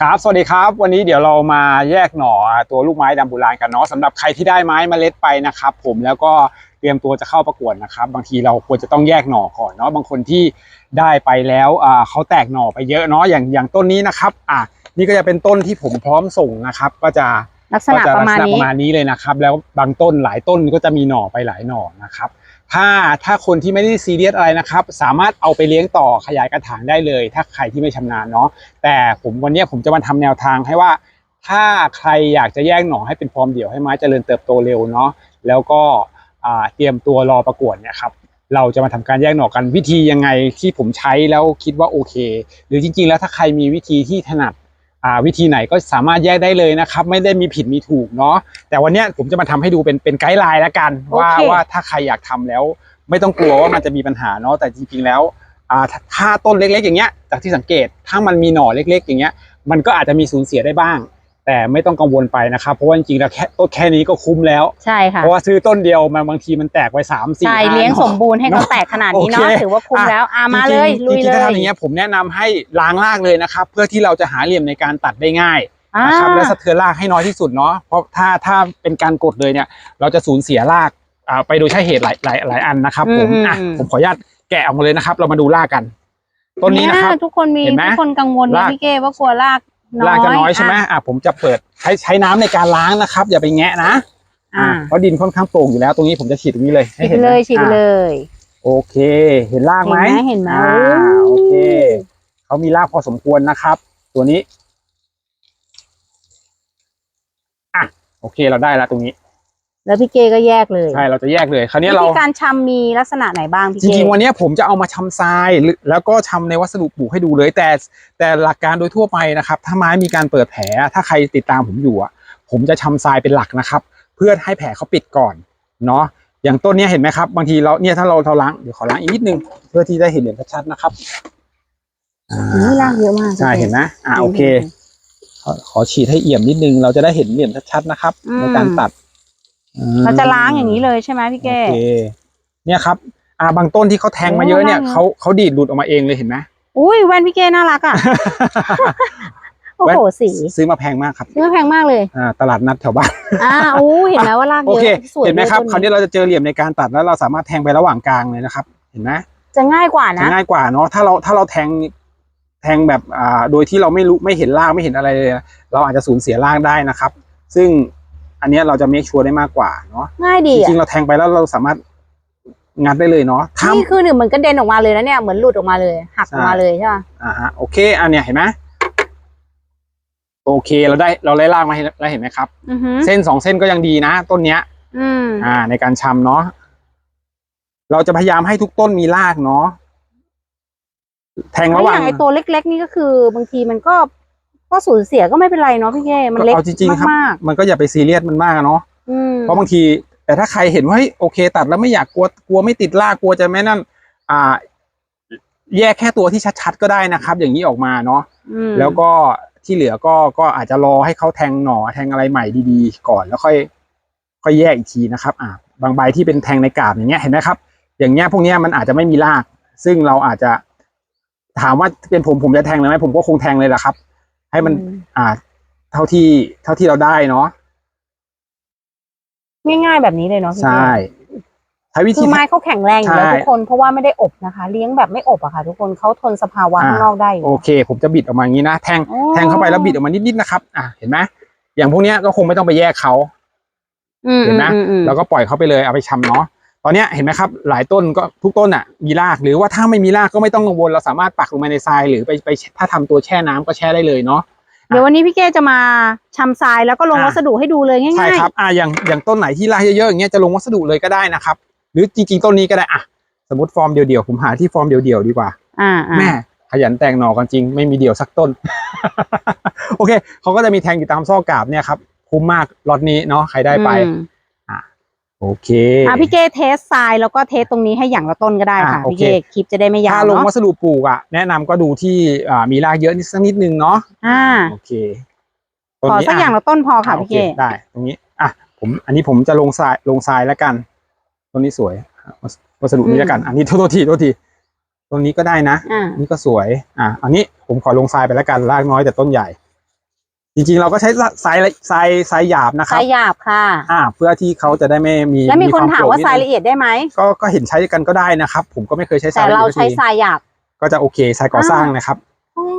ครับ สวัสดีครับ วันนี้เดี๋ยวเรามาแยกหน่อตัวลูกไม้ดำโบุราณกันเนาะสำหรับใครที่ได้ไม้เมล็ดไปนะครับ ผมแล้วก็เตรียมตัวจะเข้าประกวดนะครับ บางทีเราควรจะต้องแยกหน่อก่อนเนาะบางคนที่ได้ไปแล้วอ่าเขาแตกหน่อไปเยอะเนาะอย่างอย่างต้นนี้นะครับอะนี่ก็จะเป็นต้นที่ผมพร้อมส่งนะครับ ก็จะลักษก็ณะจะปลัระกมาษณณะปนี้ระมาณนี้เลยนะครับ แล้วบางต้นหลายต้นก็จะมีหน่อไปหลายหน่อนะครับ ถ้าถ้าคนที่ไม่ได้ซีเรียสอะไรนะครับ สามารถเอาไปเลี้ยงต่อขยายกระถางได้เลย ถ้าใครที่ไม่ชำนาญเนาะแต่ผมวันนี้ผมจะมาทำแนวทางให้ว่า ถ้าใครอยากจะแยกหน่อให้เป็นฟอร์มเดี่ยวให้ไม้เจริญเติบโตเร็วเนาะแล้วก็เตรียมตัวรอประกวดเนี่ยครับเราจะมาทำการแยกหน่อกันวิธียังไงที่ผมใช้แล้วคิดว่าโอเค หรือจริงๆ แล้วถ้าใครมีวิธีที่ถนัด วิธีไหนก็สามารถแยกได้เลยนะครับ ไม่ได้มีผิดมีถูกเนาะแต่วันเนี้ยผมจะมาทำให้ดูเป็นเป็นไกด์ไลน์แล้วกัน ว่าโอเคว่าถ้าใครอยากทำแล้ว ไม่ต้องกลัวว่ามันจะมีปัญหาเนาะแต่จริงๆแล้วอ่าถ้าถ้าต้นเล็กๆ อย่างเงี้ยจากที่สังเกตถ้ามันมีหน่อเล็ก ๆ อย่างเงี้ยมันก็อาจจะมีสูญเสียได้บ้าง แต่ไม่ต้องกังวลไปนะครับเพราะว่าจริงๆแล้วแค่ต้นแค่นี้ก็คุ้มแล้ว ใช่ค่ะเพราะว่าซื้อต้นเดียวมันบางทีมันแตกไปสามสี่ใช่ห้าเลี้ยงหน่อสมบูรณ์ให้เขาแตกขนาดนี้เนาะโอเคถือว่าคุ้มอะแล้วอามาจริงๆเลยลุยจริงๆเลถ้ายทำอย่างเงี้ยผมแนะนำให้ล้างรากเลยนะครับ เพื่อที่เราจะหาเหลี่ยมในการตัดได้ง่ายอ่านะครับและสะเทือนรากให้น้อยที่สุดเนาะเพราะถ้าถ้าเป็นการกดเลยเนี่ย เราจะสูญเสียรากอ่าไปโดยใช่เหตุหลายหลายหลายอันนะครับ ผมอืมอะอืมผมขออนุญาตแกะออกมาเลยนะครับ เรามาดูรากกันต้นนี้นะครับเยทุกคนมีเห็นไหมทุกคนกังวลนะรากพี่เก้ว่ากลัวรากน้อย รากจะน้อยใช่ไหมอะผมจะเปิดใช้ใช้น้ำในการล้างนะครับ อย่าไปแงะนะอ่าเพราะดินค่อนข้างโปร่งอยู่แล้วตรงนี้ผมจะฉีดตรงนี้เลยฉีให้ดไปเห็นเลยนะฉีดไปเลอะยโอเค เห็นรากไหมเห็นไหมอ่าเห็นไหมโอเคเขามีรากพอสมควรนะครับ ตัวนี้อะโอเคเราได้แล้วตรงนี้ แล้วพี่เก้ก็แยกเลยใช่เราจะแยกเลยคราวนี้วิเราธีการชำมีลักษณะไหนบ้างพี่จเก้ริงๆวันนี้ผมจะเอามาชำทรายหรือแล้วก็ชำในวัสดุปลูกให้ดูเลย แต่แต่หลักการโดยทั่วไปนะครับ ถ้าไม้มีการเปิดแผลถ้าใครติดตามผมอยู่อะผมจะชำทรายเป็นหลักนะครับ เพื่อให้แผลเขาปิดก่อนเนาะอย่างต้นเนี้ยเห็นไหมครับ บางทีเราเนี่ยถ้าเราเราล้างเดี๋ยวขอล้างอีกนิดนึงเพื่อที่ได้เห็นเหลี่ยมชัดๆนะครับอ่านี่รากเยอะมากใช่เห็นไหมอ่าโอเคขอขอฉีดให้เอี่ยมนิดนึง เราจะได้เห็นเหลี่ยมชัดๆนะครับ ในการตัดอืม เราจะล้างอย่างนี้เลยใช่ไหมพี่เก้โอเคเนี่ยครับ อ่าบางต้นที่เขาแทงมาเยอะเนี่ยโอ้ยเขาเขาดีดหลุดออกมาเองเลยเห็นไหมอุ้ยแว่นพี่เก้น่ารักอะโอ้โหสีซื้อมาแพงมากครับเนื้อแพงมากเลยอ่าตลาดนัดแถวบ้านอ่าอู้เห็นไหมว่ารากโอเยเคอะสวยเห็นไหมครับลยคราวนี้เราจะเจอเหลี่ยมในการตัดแล้วเราสามารถแทงไประหว่างกลางเลยนะครับ เห็นไหมจะง่ายกว่าจะนะง่ายกว่าเนาะถ้าเราถ้าเราแทงแทงแบบอ่าโดยที่เราไม่รู้ไม่เห็นรากไม่เห็นอะไรเลยนะเราอาจจะสูญเสียรากได้นะครับ ซึ่ง อันเนี้ยเราจะเมคชัวร์ได้มากกว่าเนาะง่ายดีจอะริงๆเราแทงไปแล้วเราสามารถงัดได้เลยเนาะถ้านี่คือหนึ่งเหมือนกระเด็นออกมาเลยนะเนี่ยเหมือนหลุดออกมาเลย หักออกมาเลยใช่ป่ะอ่าฮะโอเคอันเนี้ยเห็นไหมโอเคเราได้เราได้รากมาให้แล้วเห็นไหมครับอือหือเส้นสองเส้นก็ยังดีนะ ต้นเนี้ยอืมอ่า ในการชำเนาะเราจะพยายามให้ทุกต้นมีรากเนาะแทงแล้วระหอว่างย่างไอตัวเล็ก ๆ นี่ก็คือบางทีมันก็ ก็สูญเสียก็ไม่เป็นไรเนาะพี่เก้มันเล็กเอาจริงๆครับมากมันก็อย่าไปซีเรียสมันมากอะเนาะๆอืมเพราะบางที แต่ถ้าใครเห็นว่าเฮ้ยโอเค ตัดแล้วไม่อยากกลัวกลัวไม่ติดรากกลัวจะไม่นั่น อ่า แยกแค่ตัวที่ชัดๆก็ได้นะครับ อย่างนี้ออกมาเนาะอืมแล้วก็ที่เหลือก็ก็อาจจะรอให้เขาแทงหน่อแทงอะไรใหม่ดีๆ ก่อนแล้วค่อย ค่อยแยกอีกทีนะครับ อ่า บางใบที่เป็นแทงในกาบอย่างเงี้ยเห็นไหมครับ อย่างเงี้ยพวกเนี้ยมันอาจจะไม่มีราก ซึ่งเราอาจจะถามว่าเป็นผมผมจะแทงเลยไหมผมก็คงแทงเลยแหละครับ ให้มัน อ่า เท่าที่ เท่าที่เราได้เนาะง่ายๆแบบนี้เลยเนาะพี่ใช่เก้ใช้วิคืธี อไม้เขาแข็งแรงอยู่แล้วใช่ ทุกคนเพราะว่าไม่ได้อบนะคะ เลี้ยงแบบไม่อบอะค่ะ ทุกคนเขาทนสภาวะอ่าข้างนอกได้อยู่ โอเค ผมจะบิดออกมาอย่างนี้นะ แทงโอ้แทงเข้าไปแล้วบิดออกมานิดๆนะครับ อะ เห็นไหมอย่างพวกเนี้ยก็คงไม่ต้องไปแยกเขา อืมเห็นไหมอือืมแล้วก็ปล่อยเขาไปเลย เอาไปชำเนาะ ตอนเนี้ยเห็นไหมครับหลายต้นก็ทุกต้นอะมีรากหรือว่าถ้าไม่มีรากก็ไม่ต้องกังวลเราสามารถปักลงมาในทรายหรือไปไปถ้าทำตัวแช่น้ำก็แช่ได้เลยเนาะเดี๋ยววันนี้พี่เก้จะมาชำทรายแล้วก็ลงอะวัสดุให้ดูเลยง่ายๆใช่ครับอะอย่างอย่างต้นไหนที่รากเยอะๆอย่างเงี้ยจะลงวัสดุเลยก็ได้นะครับ หรือจริงๆต้นนี้ก็ได้อะสมมติฟอร์มเดียวๆผมหาที่ฟอร์มเดียวๆดีกว่าอ่าอ่าแม่ขยันแต่งหน่อกันจริงไม่มีเดี่ยวสักต้น โอเคเขาก็จะมีแทงอยู่ตามซอกกาบเนี่ยครับคุ้มมากล็อตนี้เนาะใครได้ไปอืม โอเคอะพี่เก้เทสทรายแล้วก็เทสตรงนี้ให้อย่างละต้นก็ได้ค่ะอะโอพี่เคเก้คลิปจะได้ไม่ยาถ้าวลงเนาะวัสดุปลูกอะแนะนำก็ดูที่อ่ามีรากเยอะนิดสักนิดนึงเนาะอ่าโอเคขอสักอย่างละต้นพอค่ะโอพี่เคเก้ได้ ตรงนี้อะผมอันนี้ผมจะลงทรายลงทรายแล้วกันต้นนี้สวยวัสวัสดุนี้แล้วกัน อันนี้โทษโทษทีโทษทีต้นนี้ก็ได้นะอ่านี่ก็สวยอะอันนี้ผมขอลงทรายไปแล้วกันรากน้อยแต่ต้นใหญ่ จริงๆ เราก็ใช้ทรายละทรายทรายหยาบนะคทรัราบยหยาบค่ะอ่าเพื่อที่เขาจะได้ไม่มีแล้วมีคนถามโปร่งว่าดทรายนึงละเอียดได้ไหมก็ก็เห็นใช้กันก็ได้นะครับ ผมก็ไม่เคยใช้ทรายแต่ละเราเอียดใช้สักทีทรายหยาบก็จะโอเคทรายก่อสร้างนะครับ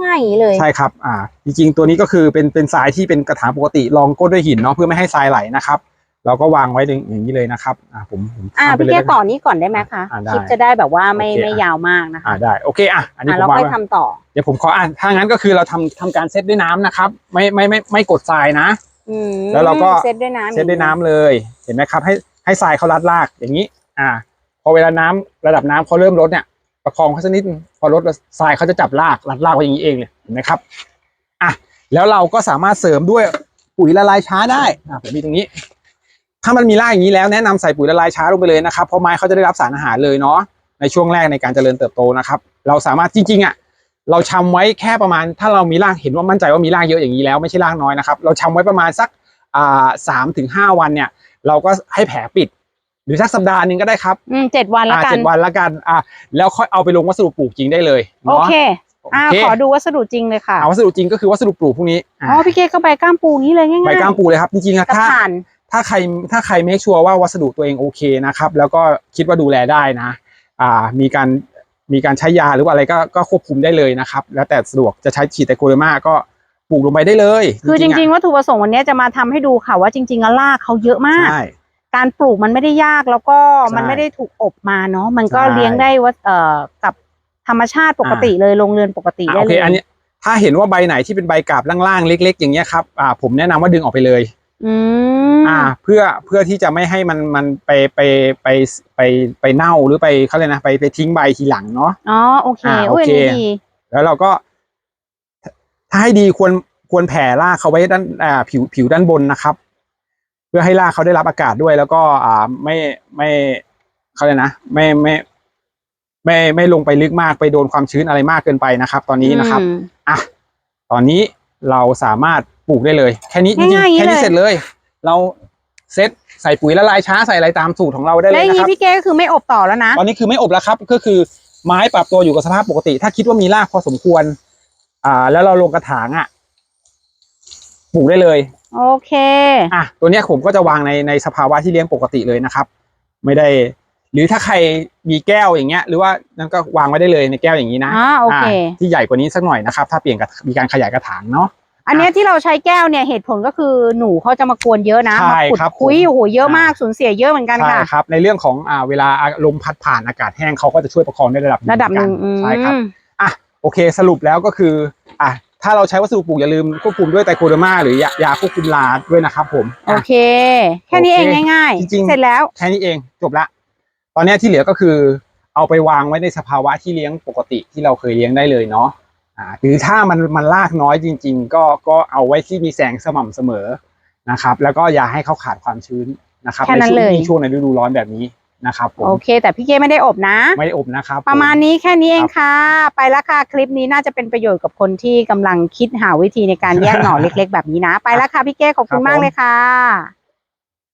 ง่ายๆอย่างนี้เลยใช่ครับอ่าจริงๆ ตัวนี้ก็คือเป็นเป็นทรายที่เป็นกระถางปกติรองก้นด้วยหินเนาะเพื่อไม่ให้ทรายไหลนะครับ เราก็วางไว้อย่างนี้เลยนะครับอ่าผมผมอ่าทำไปพี่เลยแก้แล้วกันต่อนี้ก่อนได้ไหมคะอ่าได้คลิปจะได้แบบว่าไม่โอเคไม่อะยาวมากนะคะอ่าได้โอเคอะอันนี้อ่าผมเราวางค่อยไว้ทำต่อเดี๋ยวผมขออ่านถ้างั้นก็คือเราทำทำการเซตด้วยน้ำนะครับ ไม่ไม่ไม่ไม่กดทรายนะอืมแล้วเราก็เซตด้วยน้ำเซตด้วยน้ำเลย เห็นไหมครับ ให้ให้ทรายเขาลัดลากอย่างนี้ อ่า พอเวลาน้ำระดับน้ำเขาเริ่มลดเนี่ยประคองเขาสักนิดนึงพอลดแล้วทรายเขาจะจับลากลัดลากไว้อย่างนี้เองเลยเห็นไหมครับอะแล้วเราก็สามารถเสริมด้วยปุ๋ยละลายช้าได้อะผมมีตรงนี้ ถ้ามันมีรากอย่างนี้แล้วแนะนำใส่ปุ๋ยละลายช้าลงไปเลยนะครับเพราะไม้เขาจะได้รับสารอาหารเลยเนาะในช่วงแรกในการเจริญเติบโตนะครับ เราสามารถจริงๆอะเราชำไว้แค่ประมาณ ถ้าเรามีรากเห็นว่ามั่นใจว่ามีรากเยอะอย่างนี้แล้วไม่ใช่รากน้อยนะครับเราชำไว้ประมาณสักอ่าสามถึงห้าวันเนี่ย เราก็ให้แผลปิด หรือสักสัปดาห์หนึ่งก็ได้ครับอืมเจ็ดวันละอ่ากันเจ็ดวันละกันอ่าแล้วค่อยเอาไปลงวัสดุปลูกจริงได้เลยโอเนาะเคอ่าโอเคขอดูวัสดุจริงเลยค่ะเอาวัสดุจริงก็คือวัสดุปลูกพวกนี้อ่าอ๋อพี่เก้ก็ใบก้ามปูนี้เลยง่ายๆใบกล้ามปูเลยครับจริงๆอะกระถ้าผ่าน ถ้าใครถ้าใครเมคชัวร์ว่าวัสดุตัวเองโอเคนะครับ แล้วก็คิดว่าดูแลได้นะอ่ามีการมีการใช้ยาหรือว่าอะไรก็ก็ควบคุมได้เลยนะครับ แล้วแต่สะดวกจะใช้ฉีดไตโคเดอร์มาก็ปลูกลงไปได้เลย คือจๆะริงๆวัตถุประสงค์วันนี้จะมาทำให้ดูค่ะว่าจริงๆแล้วรากเขาเยอะมากใช่การปลูกมันไม่ได้ยากแล้วก็ใช่มันไม่ได้ถูกอบมาเนาะมันก็ใช่เลี้ยงได้ว่าเอ่อกับธรรมชาติปกติเลยลงเรือนปกติอะได้โอเลเคยอันนี้ถ้าเห็นว่าใบไหนที่เป็นใบกาบล่างๆเล็ก ๆ อย่างเงี้ยครับอ่าผมแนะนำว่าดึงออกไปเลย อืมอ่า เพื่อเพื่อที่จะไม่ให้มันมันไปไปไปไปไปเน่าหรือไปเขาเลยกนะไปไปทิ้งใบทีหลังเนาะอ๋อโอเคอ่าโอ้ยโอเคอันนี้ดีแล้วเราก็ ถ้าให้ดีควรควรแผ่รากเขาไว้ด้านอ่าผิวผิวด้านบนนะครับ เพื่อให้รากเขาได้รับอากาศด้วย แล้วก็อ่าไม่ไม่เขาเลยกนะไม่ไม่ไม่ไม่ลงไปลึกมากไปโดนความชื้นอะไรมากเกินไปนะครับ ตอนนี้นะครับ อืมอะ ตอนนี้เราสามารถ ปลูกได้เลย แค่นี้จริงง่ายๆๆแค่นี้เลย เสร็จเลย เราเซตใส่ปุ๋ยละลายช้าใส่อะไรตามสูตรของเราได้เลแล้วยอย่างนะคนี้รับ พี่เก้ก็คือไม่อบต่อแล้วนะ ตอนนี้คือไม่อบแล้วครับ ก็คือไม้ปรับตัวอยู่กับสภาพปกติ ถ้าคิดว่ามีรากพอสมควร อ่า แล้วเราลงกระถางอะปลูกได้เลย โอเค อะตัวเนี้ยผมก็จะวางในในสภาวะที่เลี้ยงปกติเลยนะครับ ไม่ได้ หรือถ้าใครมีแก้วอย่างเงี้ย หรือว่านั่นก็วางไว้ได้เลยในแก้วอย่างนี้นะอ่าโอเคาที่ใหญ่กว่านี้สักหน่อยนะครับ ถ้าเปลี่ยนกับมีการขยายกระถางเนาะ อันเนี้ยที่เราใช้แก้วเนี่ยเหตุผลก็คือหนูเขาจะมากวนเยอะนะใช่มาขุดครับคุยผม โอ้โหเยอะมากอ่าสูญเสียเยอะเหมือนกันใช่ค่ะ ครับ ในเรื่องของอ่าเวลาลมพัดผ่านอากาศแห้งเขาก็จะช่วยประคองได้ระดับระดับหนึ่งเหอืมือมกัใช่ครับอะโอเคสรุปแล้วก็คืออะถ้าเราใช้วัสดุปลูกอย่าลืมควบคุมด้วยไตโคเดอร์มาหรือยายาควบคุมลาด้วยนะครับผมโออะ เค แค่นี้เองโอเคง่ายจริงๆ ๆ เสร็จแล้ว แค่นี้เองจบละ ตอนเนี้ยที่เหลือก็คือ เอาไปวางไว้ในสภาวะที่เลี้ยงปกติที่เราเคยเลี้ยงได้เลยเนาะอ่า หรือถ้ามันมันลากน้อยจริง ๆ ก็ก็เอาไว้ที่มีแสงสม่ำเสมอนะครับ แล้วก็อย่าให้เขาขาดความชื้นนะครับแค่ในนั้นช่วงเลยที่ช่วงในฤดูร้อนแบบนี้นะครับผมโอเค แต่พี่เก้ไม่ได้อบนะ ไม่ได้อบนะครับ ประมาณผนี้แค่นี้เองค่ะ ไปแล้วค่ะคลิปนี้น่าจะเป็นประโยชน์กับคนที่กำลังคิดหาวิธีในการแยกหน่อเล็ก ๆ แบบนี้นะ ไปแล้วค่ะพี่เก้ขอบคุณครับผมมากเลยค่ะ